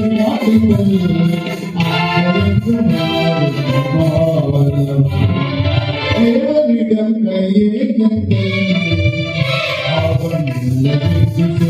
will not be. I am tomorrow. Every young man, young man, I want to let.